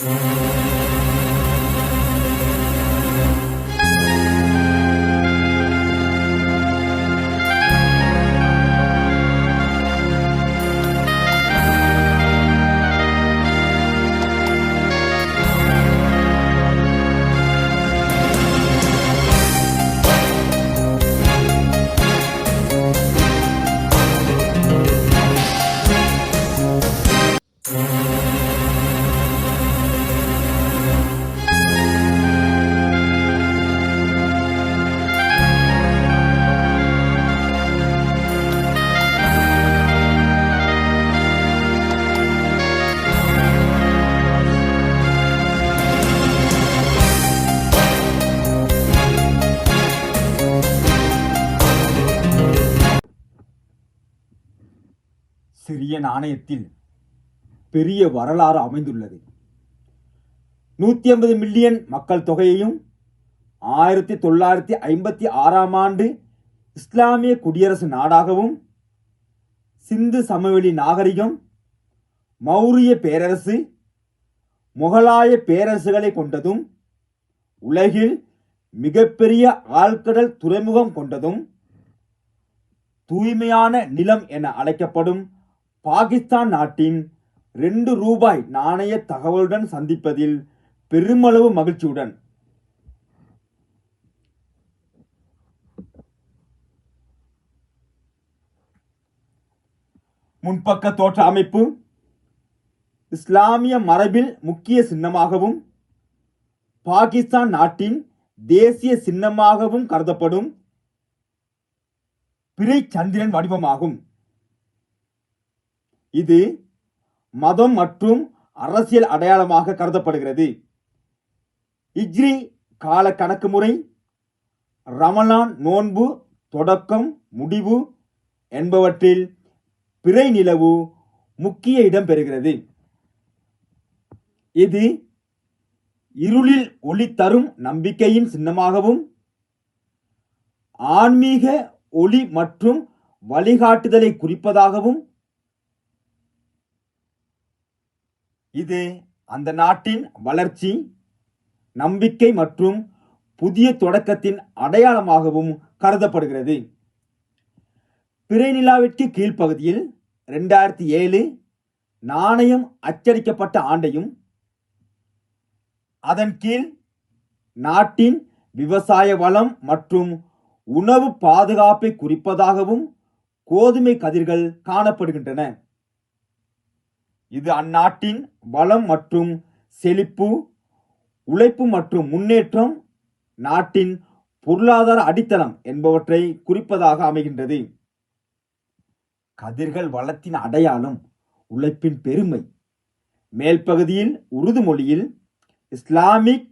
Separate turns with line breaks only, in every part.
Música சிறிய நாணயத்தில் பெரிய வரலாறு அமைந்துள்ளது. நூற்றி ஐம்பது மில்லியன் மக்கள் தொகையையும் ஆயிரத்தி தொள்ளாயிரத்தி ஐம்பத்தி ஆறாம் ஆண்டு இஸ்லாமிய குடியரசு நாடாகவும் சிந்து சமவெளி நாகரிகம் மௌரிய பேரரசு முகலாய பேரரசுகளை கொண்டதும் உலகில் மிகப்பெரிய ஆழ்கடல் துறைமுகம் கொண்டதும் தூய்மையான நிலம் என அழைக்கப்படும் பாகிஸ்தான் நாட்டின் ரெண்டு ரூபாய் நாணய தகவலுடன் சந்திப்பதில் பெருமளவு மகிழ்ச்சியுடன். முன்பக்க தோற்ற அமைப்பு இஸ்லாமிய மரபில் முக்கிய சின்னமாகவும் பாகிஸ்தான் நாட்டின் தேசிய சின்னமாகவும் கருதப்படும் பிறை சந்திரன் வடிவமாகும். இது மதம் மற்றும் அரசியல் அடையாளமாக கருதப்படுகிறது. இஜ்ரி கால கணக்கு முறை ரமலான் நோன்பு தொடக்கம் முடிவு என்பவற்றில் பிறை நிலவு முக்கிய இடம் பெறுகிறது. இது இருளில் ஒளி தரும் நம்பிக்கையின் சின்னமாகவும் ஆன்மீக ஒளி மற்றும் வழிகாட்டுதலை குறிப்பதாகவும் இது அந்த நாட்டின் வளர்ச்சி நம்பிக்கை மற்றும் புதிய தொடக்கத்தின் அடையாளமாகவும் கருதப்படுகிறது. பிறைநிலாவிற்கு கீழ்ப்பகுதியில் ரெண்டாயிரத்தி ஏழு நாணயம் அச்சடிக்கப்பட்ட ஆண்டையும் அதன் கீழ் நாட்டின் விவசாய வளம் மற்றும் உணவு பாதுகாப்பை குறிப்பதாகவும் கோதுமை கதிர்கள் காணப்படுகின்றன. இது அந்நாட்டின் வளம் மற்றும் செழிப்பு உழைப்பு மற்றும் முன்னேற்றம் நாட்டின் பொருளாதார அடித்தளம் என்பவற்றை குறிப்பதாக அமைகின்றது. கதிர்கள் வளத்தின் அடையாளம் உழைப்பின் பெருமை. மேல் பகுதியில் உருது மொழியில் இஸ்லாமிக்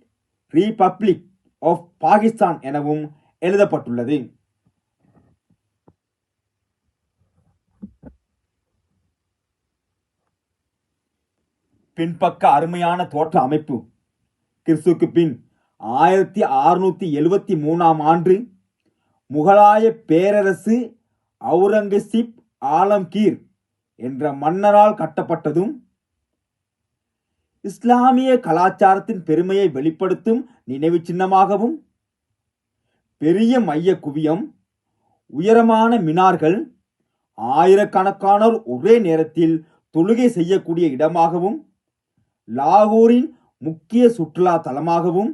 ரீபப்ளிக் ஆஃப் பாகிஸ்தான் எனவும் எழுதப்பட்டுள்ளது. பின்பக்க அருமையான தோற்ற அமைப்பு. கிறிஸ்துக்கு பின் ஆயிரத்தி அறுநூற்றி எழுவத்தி மூணாம் ஆண்டு முகலாய பேரரசு அவுரங்கசீப் ஆலம்கீர் என்ற மன்னரால் கட்டப்பட்டதும் இஸ்லாமிய கலாச்சாரத்தின் பெருமையை வெளிப்படுத்தும் நினைவு சின்னமாகவும் பெரிய மைய குவியம் உயரமான மினார்கள் ஆயிரக்கணக்கானோர் ஒரே நேரத்தில் தொழுகை செய்யக்கூடிய இடமாகவும் லாகூரின் முக்கிய சுற்றுலா தலமாகவும்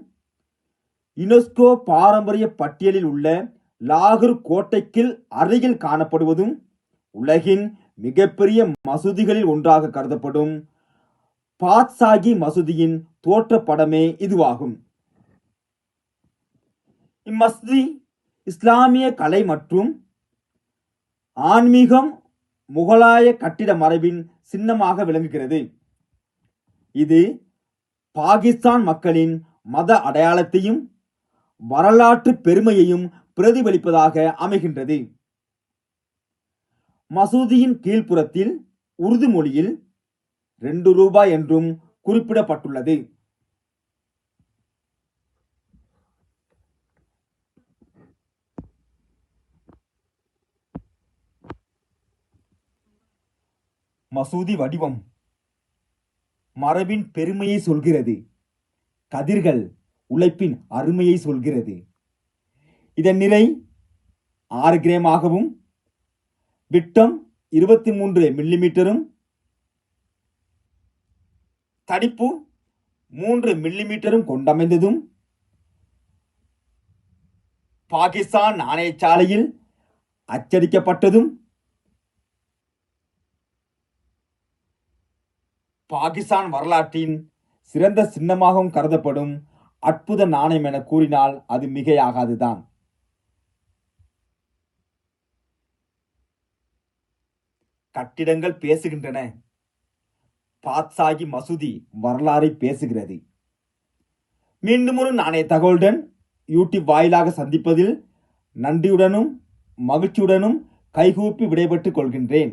யுனெஸ்கோ பாரம்பரிய பட்டியலில் உள்ள லாகூர் கோட்டைக்கு அருகில் காணப்படுவதும் உலகின் மிகப்பெரிய மசூதிகளில் ஒன்றாக கருதப்படும் பாத்சாகி மசூதியின் தோற்றப்படமே இதுவாகும். இம்மசூதி இஸ்லாமிய கலை மற்றும் ஆன்மீகம் முகலாய கட்டிட மரபின் சின்னமாக விளங்குகிறது. இது பாகிஸ்தான் மக்களின் மத அடையாளத்தையும் வரலாற்று பெருமையையும் பிரதிபலிப்பதாக அமைகின்றது. மசூதியின் கீழ்ப்புறத்தில் உருது மொழியில் ரெண்டு ரூபாய் என்றும் குறிப்பிடப்பட்டுள்ளது. மசூதி வடிவம். மரபின் பெருமையை சொல்கிறது. கதிர்கள் உழைப்பின் அருமையை சொல்கிறது. இதன் நிலை ஆறு கிரேமாகவும் விட்டம் இருபத்தி மூன்று மில்லிமீட்டரும் தடிப்பு மூன்று மில்லிமீட்டரும் கொண்டமைந்ததும் பாகிஸ்தான் நாணயச்சாலையில் அச்சடிக்கப்பட்டதும் பாகிஸ்தான் வரலாற்றின் சிறந்த சின்னமாகவும் கருதப்படும் அற்புத நாணயம் என கூறினால் அது மிகையாகாதுதான். கட்டிடங்கள் பேசுகின்றன. பாத்சாகி மசூதி வரலாறை பேசுகிறது. மீண்டும் ஒரு நாணய தகவலுடன் யூடியூப் வாயிலாக சந்திப்பதில் நன்றியுடனும் மகிழ்ச்சியுடனும் கைகூப்பி விடைபெற்றுக் கொள்கின்றேன்.